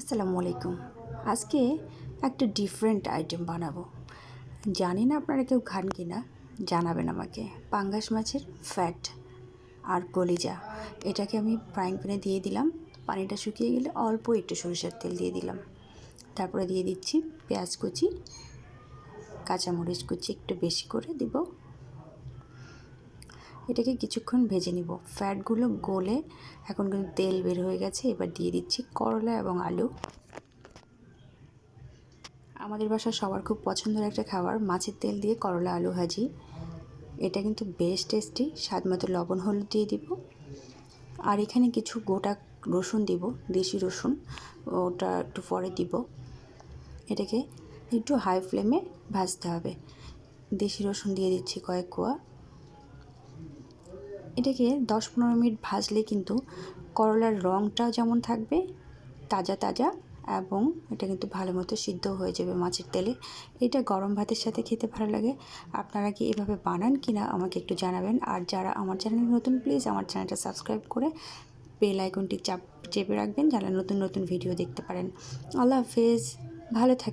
আসসালামু আলাইকুম। আজকে একটা ডিফারেন্ট আইটেম বানাবো। জানি না আপনারা কেউ খান কি না, জানাবেন আমাকে। পাঙ্গাস মাছের ফ্যাট আর কলিজা। এটাকে আমি ফ্রাইং প্যানে দিয়ে দিলাম। পানিটা শুকিয়ে গেলে অল্প একটু সরিষার তেল দিয়ে দিলাম। তারপরে দিয়ে দিচ্ছি পেঁয়াজ কুচি, কাঁচামরিচ কুচি একটু বেশি করে দিব। এটাকে কিছুক্ষণ ভেজে নিব। ফ্যাটগুলো গলে এখন কিন্তু তেল বের হয়ে গেছে, এবার দিয়ে দিচ্ছি করলা এবং আলু। আমাদের বাসার সবার খুব পছন্দের একটা খাবার, মাছের তেল দিয়ে করলা আলু ভাজি। এটা কিন্তু বেশ টেস্টি স্বাদ মতো লবণ হলুদ দিয়ে দিব। আর এখানে কিছু গোটা রসুন দিব, দেশি রসুন, ওটা একটু পরে দিব। এটাকে একটু হাই ফ্লেমে ভাজতে হবে। দেশি রসুন দিয়ে দিচ্ছি কয়েক কোয়া। এটাকে দশ পনেরো মিনিট ভাজলে কিন্তু করলার রঙটা যেমন থাকবে, তাজা তাজা এবং এটা কিন্তু ভালো মতো সিদ্ধ হয়ে যাবে মাছের তেলে। এটা গরম ভাতের সাথে খেতে ভালো লাগে। আপনারা কি এভাবে বানান কি না আমাকে একটু জানাবেন। আর যারা আমার চ্যানেলে নতুন, প্লিজ আমার চ্যানেলটা সাবস্ক্রাইব করে বেল আইকনটি চাপ চেপে রাখবেন, যারা নতুন নতুন ভিডিও দেখতে পারেন। আল্লাহ হাফেজ। ভালো থাক